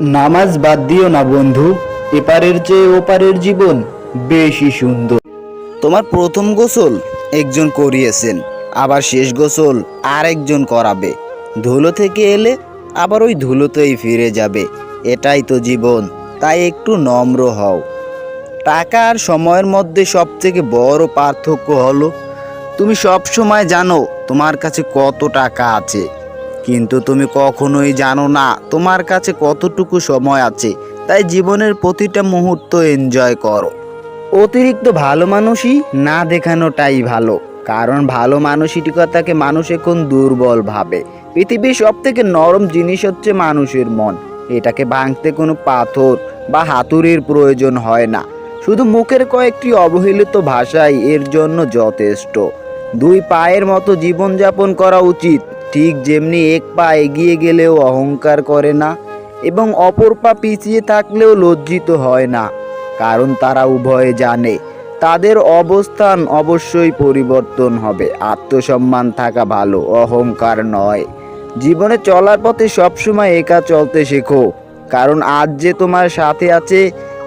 নামাজ বাদ দিও না বন্ধু, এপারের চেয়ে ওপারের জীবন বেশি সুন্দর। তোমার প্রথম গোসল একজন করিয়েছেন, আবার শেষ গোসল আরেকজন করাবে। ধুলো থেকে এলে আবার ওই ধুলোতেই ফিরে যাবে, এটাই তো জীবন, তাই একটু নম্র হও। টাকা আর সময়ের মধ্যে সব থেকে বড় পার্থক্য হলো, তুমি সব সময় জানো তোমার কাছে কত টাকা আছে। কিন্তু তুমি কখনোই জানো না, তোমার কাছে কতটুকু সময় আছে, তাই জীবনের প্রতিটা মুহূর্ত এনজয় করো। অতিরিক্ত ভালো মানুষই না দেখানোটাই ভালো, কারণ ভালো মানসিকতাকে মানুষ এখন দুর্বল ভাবে। পৃথিবীর সব থেকে নরম জিনিস হচ্ছে মানুষের মন, এটাকে ভাঙতে কোনো পাথর বা হাতুড়ির প্রয়োজন হয় না। শুধু মুখের কয়েকটি অবহেলিত ভাষাই এর জন্য যথেষ্ট। দুই পায়ের মতো জীবনযাপন করা উচিত ঠিক যেমনি এক পা এগিয়ে গেলেও অহংকার করে না এবং অপর পা পিছিয়ে থাকলেও লজ্জিত হয় না, কারণ তারা উভয়ে জানে তাদের অবস্থান অবশ্যই পরিবর্তন হবে, আত্মসম্মান থাকা ভালো, অহংকার নয়। জীবনে চলার পথে সবসময় একা চলতে শেখো, কারণ আজ যে তোমার সাথে আছে,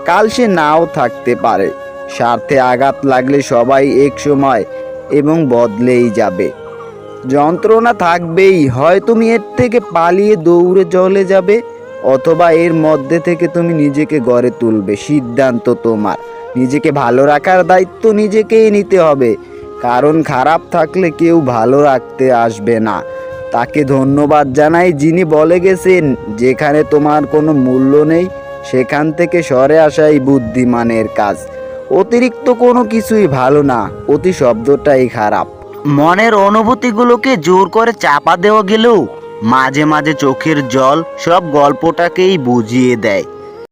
কাল সে নাও থাকতে পারে। স্বার্থে আঘাত লাগলে সবাই এক সময় এবং বদলেই যাবে। যন্ত্রণা থাকবেই। হয় তুমি এর থেকে পালিয়ে দৌড়ে চলে যাবে, অথবা এর মধ্যে থেকে তুমি নিজেকে গড়ে তুলবে। সিদ্ধান্ত তোমার। নিজেকে ভালো রাখার দায়িত্ব নিজেকেই নিতে হবে। কারণ খারাপ থাকলে কেউ ভালো রাখতে আসবে না। তাকে ধন্যবাদ জানাই যিনি বলে গেছেন, যেখানে তোমার কোনো মূল্য নেই, সেখান থেকে সরে আসাই বুদ্ধিমানের কাজ। অতিরিক্ত কোনো কিছুই ভালো না। অতি শব্দটাই খারাপ। মনের অনুভূতিগুলোকে জোর করে চাপা দেওয়া গেলেও মাঝে মাঝে চোখের জল সব গল্পটাকেই বুঝিয়ে দেয়।